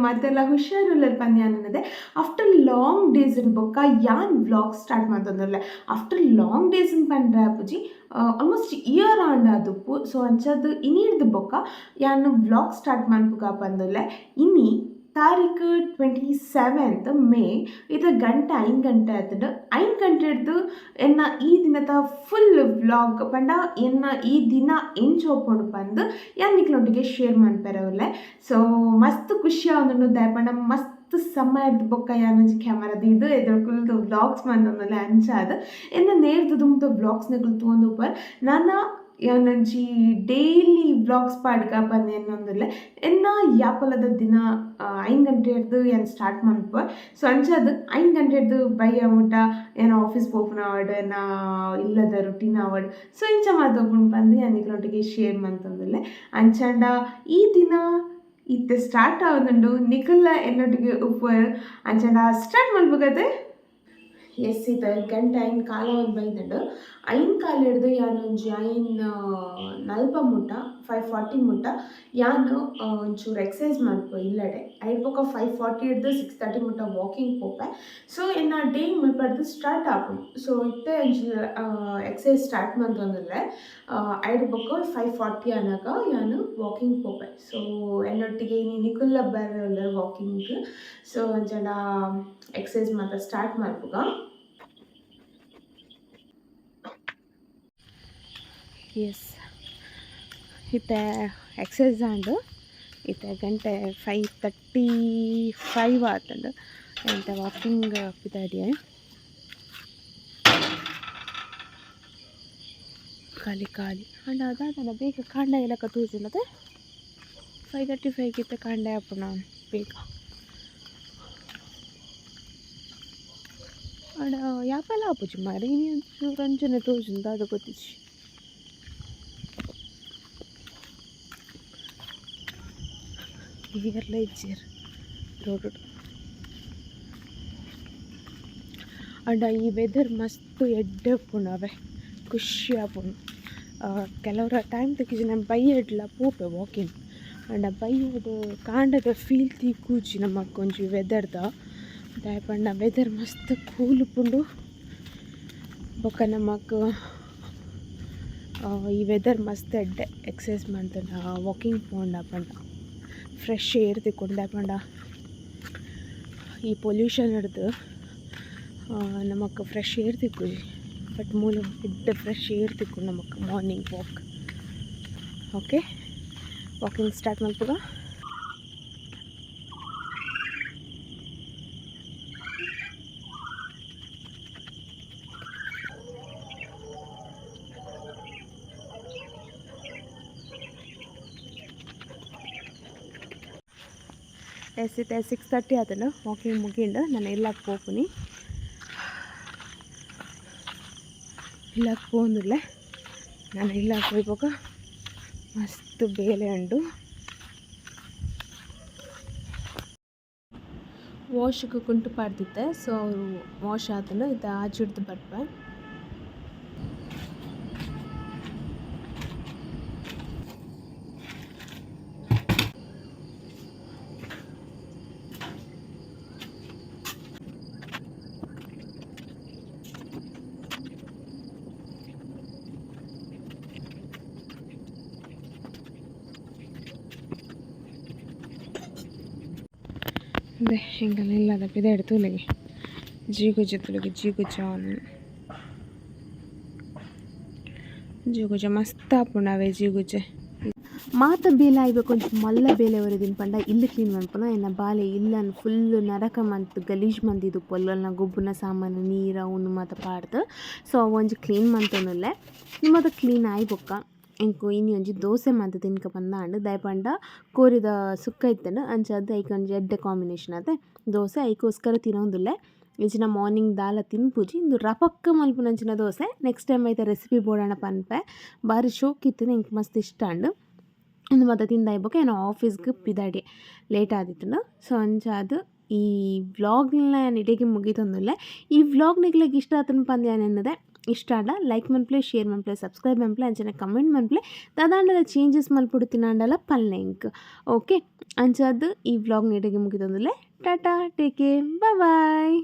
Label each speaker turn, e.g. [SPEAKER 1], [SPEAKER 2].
[SPEAKER 1] ಮತ್ತೆಲ್ಲ ಹುಷಾರುಲ್ಲದ ಪಂದ್ಯ ಅನ್ನೋದೇ. ಆಫ್ಟರ್ ಲಾಂಗ್ ಡೇಸ್ ಬೊಕ್ಕ ಯಾನ್ ವ್ಲಾಗ್ ಸ್ಟಾರ್ಟ್ ಮಾಡ್ತಂದಲ್ಲ ಆಫ್ಟರ್ ಲಾಂಗ್ ಡೇಸ್ ಪಂಡ್ರೆ ಆಪುಜಿ ಆಲ್ಮೋಸ್ಟ್ ಇಯರ್ ಆಂಡ್ ಆದುಪ್ಪು ಸೊ ಅಂಚದ್ದು ಇನ್ನಿಡ್ದು ಬೊಕ್ಕ ಯಾನ್ ವ್ಲಾಗ್ ಸ್ಟಾರ್ಟ್ ಮನ್ಪುಗ ಪಂದುಲ್ಲೆ ಇನ್ನಿ ತಾರೀಕು ಟ್ವೆಂಟಿ ಸೆವೆಂತ್ ಮೇ, ಇದು ಗಂಟೆ ಐದು ಗಂಟೆ ಆತದ ಐದು ಗಂಟೆಡ್ದು ಎನ್ನ ಈ ದಿನದ ಫುಲ್ ವ್ಲಾಗ್ ಪಂಡ, ಎನ್ನ ಈ ದಿನ ಎಂಚ್ ಹೋಗ್ಕೊಂಡು ಬಂದು ಯಾನಿಕ್ಲೊಟ್ಟಿಗೆ ಶೇರ್ ಮನ್ಪೆರವಲ್ಲೆ ಸೊ ಮಸ್ತ್ ಖುಷಿ ಆವೊಂದುಂಡು ದಾಯಪಂಡ ಮಸ್ತ್ ಸಮಯದ ಬೊಕ್ಕ ಯಾನೊಂಜಿ ಕ್ಯಾಮರಾದ ಇದು ಎದುರುಕುಲ್ದು ವ್ಲಾಗ್ಸ್ ಮಂದೊಂದಲ್ಲ ಅಂಚಾದ ಎನ್ನ ನೇರ್ದು ದುಮ್ದು ವ್ಲಾಗ್ಸ್ನಗಳು ತೂಂದು ಪರ್ ನಾನ ಯಾನೊಂಜಿ ಡೈಲಿ ವ್ಲಾಗ್ಸ್ ಪಾಡ್ಗ ಬಂದೆ ಎನ್ನೊಂದುಲ್ಲೆ ಎನ್ನ ಯಾಪಲದ ದಿನ ಐದು ಗಂಟೆ ಹಿಡ್ದು ಏನು ಸ್ಟಾರ್ಟ್ ಮನ್ಪ ಸೊ ಅದು ಐದು ಗಂಟೆ ಹಿಡ್ದು ಬಯ್ಯ ಮುಟ್ಟ ಏನೋ ಆಫೀಸ್ ಪೋಪುನ ಆವಡ್ ಏನ ಇಲ್ಲದ ರುಟೀನ್ ಆವಡ್ ಸೊ ಇಂಚ ಮಾತೊಬ್ಬುಂಡು ಬಂದು ಯಾನಿಕ್ಲೊಟ್ಟಿಗೆ ಶೇರ್ ಮಾಡ್ತಂದಿಲ್ಲ. ಅಂಚಂಡ ಈ ದಿನ ಇತ್ತೆ ಸ್ಟಾರ್ಟ್ ಆವೊಂದುಂಡು ನಿಖಲ್ಲ ಎನ್ನೊಟ್ಟಿಗೆ ಉಪ್ಪು ಅಂಚಂಡ ಸ್ಟಾರ್ಟ್ ಮಲ್ಪುಗದೆ ಎಸ್ ಇದು ಗಂಟೆ ಐನ್ ಕಾಲ ಒಂದು ಬೈದಂಡು ಐನ್ ಕಾಲ ಹಿಡ್ದು ಯಾನೊಂಜಿ ಐನ್ ನಲ್ಪ ಮುಟ್ಟ ಫೈವ್ ಫಾರ್ಟಿ ಮುಟ್ಟ ಯಾನು ಒಂಚೂರು ಎಕ್ಸಸೈಸ್ ಮನ್ಪು ಇಲ್ಲಡೆ. ಐಡ್ ಬೊಕ ಫೈವ್ ಫಾರ್ಟಿ ಹಿಡ್ದು ಸಿಕ್ಸ್ ತರ್ಟಿ ಮುಟ್ಟ ವಾಕಿಂಗ್ ಪೋಪೆ ಸೊ ಎನ್ನ ಡೇ ಮುಲ್ಪಡ್ದು ಸ್ಟಾರ್ಟ್ ಆಪುಂಡು ಸೊ ಇತ್ತೆ ಒಂಜಿ ಎಕ್ಸಸೈಸ್ ಸ್ಟಾರ್ಟ್ ಮಂತೊಂದುಲ್ಲೆ ಐಡ್ ಬೊಕ ಫೈವ್ ಫಾರ್ಟಿ ಅನ್ನಾಗ ಯಾನು ವಾಕಿಂಗ್ ಪೋಪೆ ಸೊ ಎನ್ನೊಟ್ಟಿಗೆ ನಿಕುಲ್ಲ ಬರೋಲ್ಲ ವಾಕಿಂಗ್ ಸೊ ಅಂಚಂಡ ಎಕ್ಸಸೈಸ್ ಮಾತ ಸ್ಟಾರ್ಟ್ ಮಲ್ಪುಗ ಎಸ್. ಇತ್ತೆ ಎಕ್ಸೈಸ್ ಆಂಡು ಇತ್ತೆ ಗಂಟೆ ಫೈವ್ ತರ್ಟಿ ಫೈವ್ ಆತಂಡು ಎಂತ ವಾಕಿಂಗ್ ಪಿದಾಡಿಯೆ ಖಾಲಿ ಖಾಲಿ. ಅಂಡ ಅದಾದ ಬೇಗ ಕಾಂಡ ಇಲಕ ತೂಜಿಲ್ಲದೆ ಫೈವ್ ತರ್ಟಿ ಫೈವ್ಗೆ ಇತ್ತೆ ಕಾಂಡ ಆಪುನ ಬೇಗ. ಅಂಡ ಯಾಪೆಲ್ಲ ಆಪುಜಿ ಮಾರಿ ಇನಿ ರಂಜನೆ ತೋಜುಂದ, ಅದು ಗೊತ್ತಿಜಿ ಇಯರ್ಲ ಇಜ್ಜೇರ್ ರೋಡ್ ಅಂಡ ಈ ವೆದರ್ ಮಸ್ತ್ ಎಡ್ಡೆ ಉಪ್ಪುಂಡು ಅವೆ. ಖುಷಿ ಆಪುಂಡು ಕೆಲವರ ಟೈಮ್ ತೆಗಿಜಿ ನಮ್ಮ ಬೈಯಡ್ಲ ಪೋಪೆ ವಾಕಿಂಗ್ ಅಂಡ ಅದು ಕಾಂಡದ ಫೀಲ್ ತೀ ಕೂಜಿ ನಮ್ಮ ಒಂಜಿ ವೆದರ್ದ ದಾಯಪಂಡ ವೆದರ್ ಮಸ್ತ್ ಕೂಲ್ ಪುಂಡು. ಬೊಕ ನಮಕ್ ಈ ವೆದರ್ ಮಸ್ತ್ ಎಡ್ಡೆ ಎಕ್ಸಸೈಸ್ ಮಾಡ್ತಾನೆ ವಾಕಿಂಗ್ ಪೋಂಡ ಪಂಡ ಫ್ರೆಶ್ ಏರ್ ತಿಕ್ಕೊಂಡು ಈ ಪೊಲ್ಯೂಷನ್ ಹಿಡ್ದು ನಮಕ್ ಫ್ರೆಶ್ ಏರ್ ತಿಕ್ಕು ಬಟ್ ಮೂಲ ಎಡ್ಡೆ ಫ್ರೆಶ್ ಏರ್ ತಿಕ್ಕು ನಮಗೆ morning walk okay walking start ಮಲ್ಪುಗ ಎಸ್ ಇತ್ತೆ ಸಿಕ್ಸ್ ತರ್ಟಿ ಆತಂಡು ವಾಕಿಂಗ್ ಮುಗಿಂಡು ನಾನು ಇಲ್ಲಕ್ಕೆ ಹೋಗ್ತೀನಿ ಇಲ್ಲಕ್ಕೆ ಪೋಂದುಲ್ಲೆ ನಾನು ಇಲ್ಲಕ್ಕೆ ಹೋಗ್ಬೇಕ ಮಸ್ತ್ ಬೇಲೆ ಉಂಡು ವಾಶ್ಗೆ ಕುಂಟು ಪಾಡ್ತಿದ್ದೆ ಸೊ ಅವರು ವಾಶ್ ಆತಂಡು ಇದು ಆಜಿಡ್ದು ಬರ್ಪೆ ಅದೇ, ಹಿಂಗೆಲ್ಲ ಇಲ್ಲದ ಪಿದೆ ತುಳಿಗೆ ಜೀಗುಜ ಜಿಗುಜ ಜೀಗುಜ ಮಸ್ತ್ ಆಪುಂಡು ಜೀಗುಜೆ ಮಾತ ಬೇಲೆ ಆಯ್ಬೇಕು ಅಂತ ಮಲ್ಲ ಬೇಲೆ ಹೊರದಿನ ಪಂಡ, ಇಲ್ಲಿ ಕ್ಲೀನ್ ಮನ್ಪುನ ಎನ್ನ ಬಾಲೆ ಇಲ್ಲನ್ ಫುಲ್ ನರಕ ಮಂತ್, ಗಲೀಜ್ ಮಂದಿದು ಪೊಲ್ಲಲ್ನ ಗೊಬ್ಬುನ ಸಾಮಾನು, ನೀರ ಅವನು ಮಾತ ಪಾಡ್ದು. ಸೊ ಒಂಜಿ ಕ್ಲೀನ್ ಮಂತೊನುಲ್ಲೆ ನಿಮ್ಮದು ಕ್ಲೀನ್ ಆಯ್ಬೊಕ್ಕ? ಎಂಕು ಇನಿ ಒಂಜಿ ದೋಸೆ ಮಾತ ತಿನ್ಕ ಪಂದಾಂಡ್ ದಾಯಪಂಡ ಕೋರಿದ ಸುಕ್ಕ ಇತ್ತಂಡು ಅಂಚಾದ್ ಐಕ್ ಒಂಜಿ ಎಡ್ಡೆ ಕಾಂಬಿನೇಷನ್ ಆತೆ ದೋಸೆ ಐಕೋಸ್ಕರ ತಿನೊಂದುಲ್ಲೆ ಇಂಚಿನ ಮಾರ್ನಿಂಗ್ ದಾಲ ತಿನ್ಪುಜಿ ಇಂದು ರಪಕ್ಕ ಮಲ್ಪುನಂಚಿನ ದೋಸೆ ನೆಕ್ಸ್ಟ್ ಟೈಮ್ ಐತೆ ರೆಸಿಪಿ ಬೋಡಾಣ ಪನ್ಪೆ ಬಾರಿ ಶೋಕ್ ಇತ್ತು ಎಂಕ್ ಮಸ್ತ್ ಇಷ್ಟ ಅಂಡ್ ಇಂದು ಮಾತ ತಿಂದ ಇಬ್ಬಕ ಏನು ಆಫೀಸ್ಗೆ ಪಿದಾಡಿ ಲೇಟ್ ಆದಿತ್ತು ಸೊ ಅಂಚಾದ್
[SPEAKER 2] ಈ ವ್ಲಾಗ್ನ ನಿಡೆಗೆ ಮುಗಿತೊಂದುಲ್ಲೆ ಈ ವ್ಲಾಗ್ ಇಷ್ಟ ಆತನ ಪಂದ್ಯ ಎನ್ನದೆ ಇಷ್ಟ ಆಂಡ ಲೈಕ್ ಮನ್ಪ್ಲೆ ಶೇರ್ ಮನ್ಪ್ಲೆ ಸಬ್ಸ್ಕ್ರೈಬ್ ಮನ್ಪ್ಲೆ ಅಂಚನೆ ಕಮೆಂಟ್ ಮನ್ಪ್ಲೆ ದಾದಾಂಡಲ ಚೇಂಜಸ್ ಮಲ್ಪುಡುತ್ತಿನಾಂಡಲ ಪಲ್ಲೆಂಕ್ ಓಕೆ ಅಂಚಾದ್ ಈ ವ್ಲಾಗ್ ನಿಡೆಗೆ ಮುಗಿತೊಂದುಲ್ಲೆ ಟಾಟಾ ಟೇಕ್ ಕೇರ್ ಬಾಯ್